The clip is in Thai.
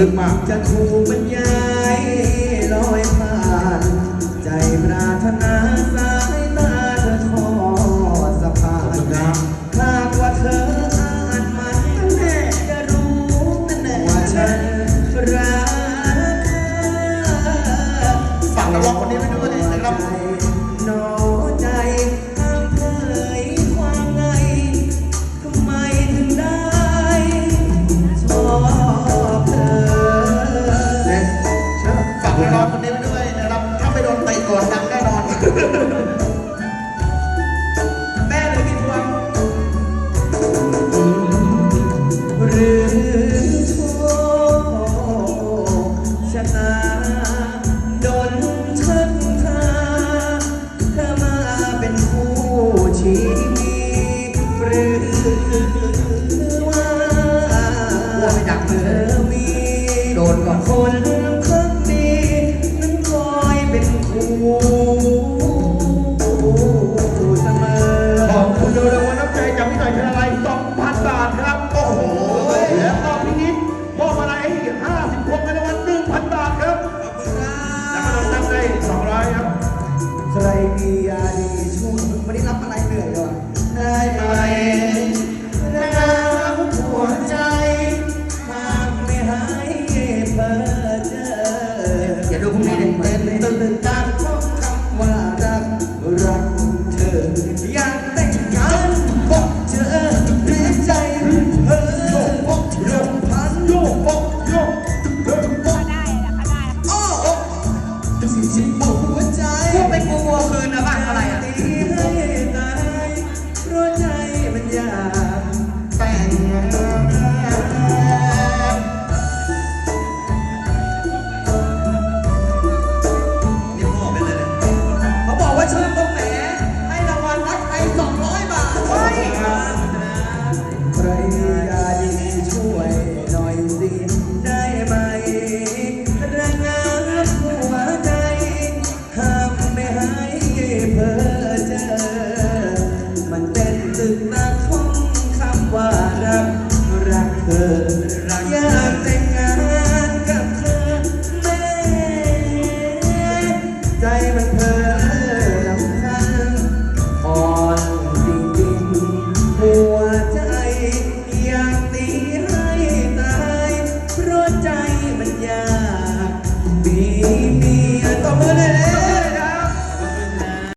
ลึกมาก จะถูกบรรยายลอยผ่านใจปรารถนาสายตาเธอทอดสะพานหากว่าเธออ่านมันแน่จะรู้ว่าฉันรักฝากนักร้องคนนี้ไว้ด้วยนะครับ ฝากนักร้องคนนี้ไว้ด้วยนะครับ ถ้าไม่โดนเตะก่อนดังแน่นอนแม่เลยพี่ทวงหรือโชคชะตา ขอบคุณโดยราวัลน้ำใจจากพี่หน่อยเทอะไร2,000 บาทครับ โอ้โห แล้วก็พี่นิดมอบอะไรให้อีก50พวงเงินรางวัล1,000 บาทครับ แล้วก็เราตั้งได้200 ครับ ใครมี อยากแต่งงานบอกเจอหรือใจหรือเธอโยกบอกโยกพันโยกบอกโยกโยกบอกโอ้โอ้สิสิหัวใจพวกไปกูวัวคืนนะบ้านอะไรอะตีให้ตายเพราะใจมันอยากแต่งงาน